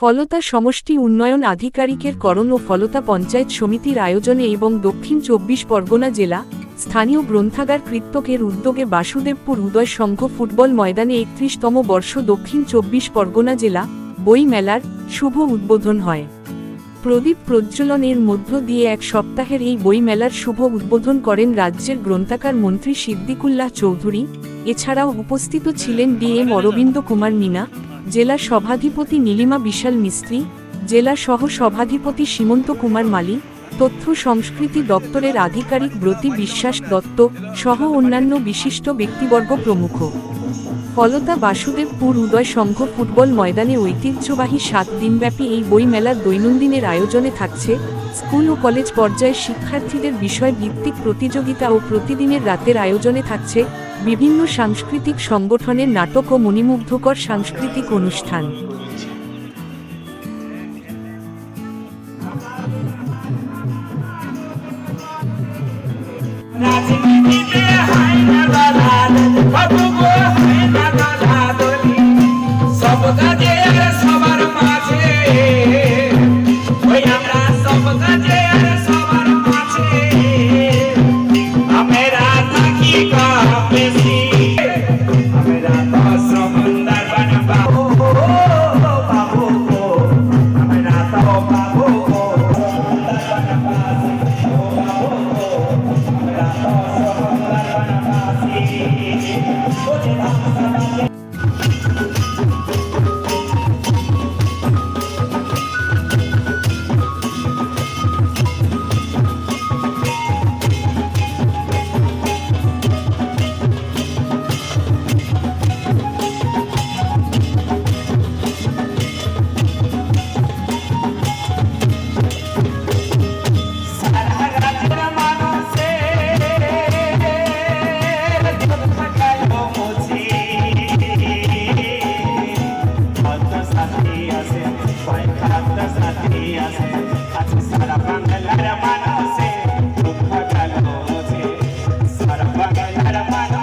ফলতা সমষ্টি উন্নয়ন আধিকারিকের করণ ও ফলতা পঞ্চায়েত সমিতির আয়োজনে এবং দক্ষিণ চব্বিশ পরগনা জেলা স্থানীয় গ্রন্থাগার কৃত্তকের উদ্যোগে বাসুদেবপুর উদয় সংঘ ফুটবল ময়দানে একত্রিশতম বর্ষ দক্ষিণ চব্বিশ পরগনা জেলা বই মেলার শুভ উদ্বোধন হয়। প্রদীপ প্রজ্বলনের মধ্য দিয়ে এক সপ্তাহের এই বই মেলার শুভ উদ্বোধন করেন রাজ্যের গ্রন্থাগার মন্ত্রী সিদ্দিকুল্লাহ চৌধুরী। এছাড়াও উপস্থিত ছিলেন ডিএম অরবিন্দ কুমার মিনা জেলা সভাধিপতি নীলিমা বিশাল মিস্ত্রি, জেলা সহ সভাধিপতি সীমন্ত কুমার মালি তথ্য সংস্কৃতি দপ্তরের আধিকারিক ব্রতী বিশ্বাস দত্ত সহ অন্যান্য বিশিষ্ট ব্যক্তিবর্গ প্রমুখ। ফলতা বাসুদেবপুর উদয় সংঘ ফুটবল ময়দানে ঐতিহ্যবাহী সাত দিনব্যাপী এই বই মেলার দৈনন্দিনের আয়োজনে থাকছে স্কুল ও কলেজ পর্যায়ে শিক্ষার্থীদের বিষয় ভিত্তিক প্রতিযোগিতা ও প্রতিদিনের রাতের আয়োজনে থাকছে বিভিন্ন সাংস্কৃতিক সংগঠনের নাটক ও মণিমুগ্ধকর সাংস্কৃতিক অনুষ্ঠান। What did I ารวาส